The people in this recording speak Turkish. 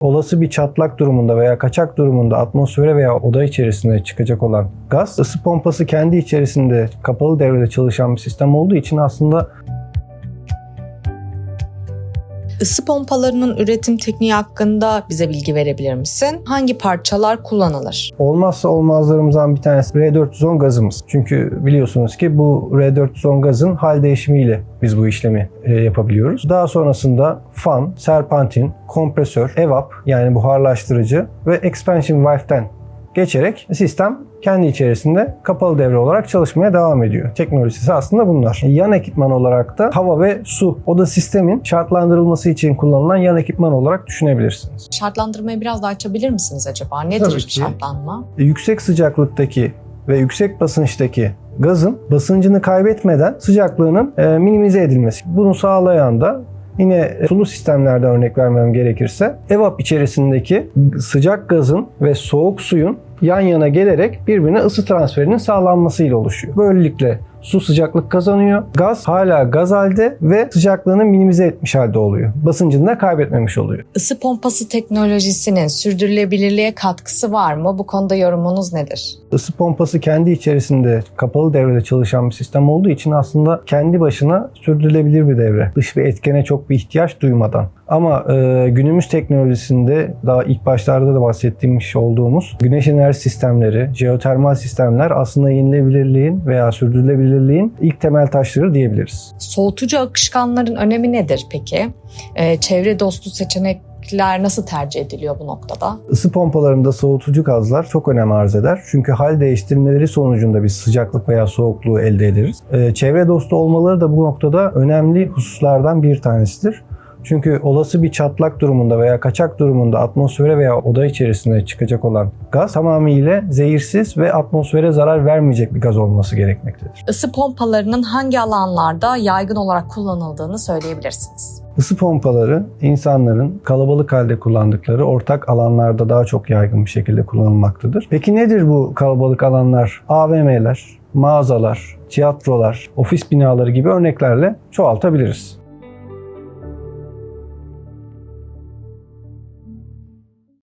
Olası bir çatlak durumunda veya kaçak durumunda atmosfere veya oda içerisinde çıkacak olan gaz, ısı pompası kendi içerisinde kapalı devrede çalışan bir sistem olduğu için aslında Isı pompalarının üretim tekniği hakkında bize bilgi verebilir misin? Hangi parçalar kullanılır? olmazsa olmazlarımızdan bir tanesi R410 gazımız. Çünkü biliyorsunuz ki bu R410 gazın hal değişimiyle biz bu işlemi e, yapabiliyoruz. Daha sonrasında fan, serpentin, kompresör, evap yani buharlaştırıcı ve expansion valve'den geçerek sistem kendi içerisinde kapalı devre olarak çalışmaya devam ediyor. Teknolojisi aslında bunlar. Yan ekipman olarak da hava ve su. O da sistemin şartlandırılması için kullanılan yan ekipman olarak düşünebilirsiniz. Şartlandırmayı biraz daha açabilir misiniz acaba? Nedir Tabii ki. şartlanma? yüksek sıcaklıktaki ve yüksek basınçtaki gazın basıncını kaybetmeden sıcaklığının e, minimize edilmesi. Bunu sağlayan da yine e, sulu sistemlerde örnek vermem gerekirse evap içerisindeki sıcak gazın ve soğuk suyun yan yana gelerek birbirine ısı transferinin sağlanmasıyla oluşuyor. Böylelikle su sıcaklık kazanıyor. Gaz hala gaz halde ve sıcaklığını minimize etmiş halde oluyor. Basıncını da kaybetmemiş oluyor. Isı pompası teknolojisinin sürdürülebilirliğe katkısı var mı? Bu konuda yorumunuz nedir? Isı pompası kendi içerisinde kapalı devrede çalışan bir sistem olduğu için aslında kendi başına sürdürülebilir bir devre. Dış bir etkene çok bir ihtiyaç duymadan. Ama e, günümüz teknolojisinde daha ilk başlarda da bahsettiğimiz olduğumuz güneş enerji sistemleri, jeotermal sistemler aslında yenilebilirliğin veya sürdürülebilirliğin ilk temel taşları diyebiliriz. Soğutucu akışkanların önemi nedir peki? Ee, çevre dostu seçenekler nasıl tercih ediliyor bu noktada? Isı pompalarında soğutucu gazlar çok önem arz eder. Çünkü hal değiştirmeleri sonucunda biz sıcaklık veya soğukluğu elde ederiz. Ee, çevre dostu olmaları da bu noktada önemli hususlardan bir tanesidir. Çünkü olası bir çatlak durumunda veya kaçak durumunda atmosfere veya oda içerisinde çıkacak olan gaz tamamıyla zehirsiz ve atmosfere zarar vermeyecek bir gaz olması gerekmektedir. Isı pompalarının hangi alanlarda yaygın olarak kullanıldığını söyleyebilirsiniz. Isı pompaları insanların kalabalık halde kullandıkları ortak alanlarda daha çok yaygın bir şekilde kullanılmaktadır. Peki nedir bu kalabalık alanlar? AVM'ler, mağazalar, tiyatrolar, ofis binaları gibi örneklerle çoğaltabiliriz.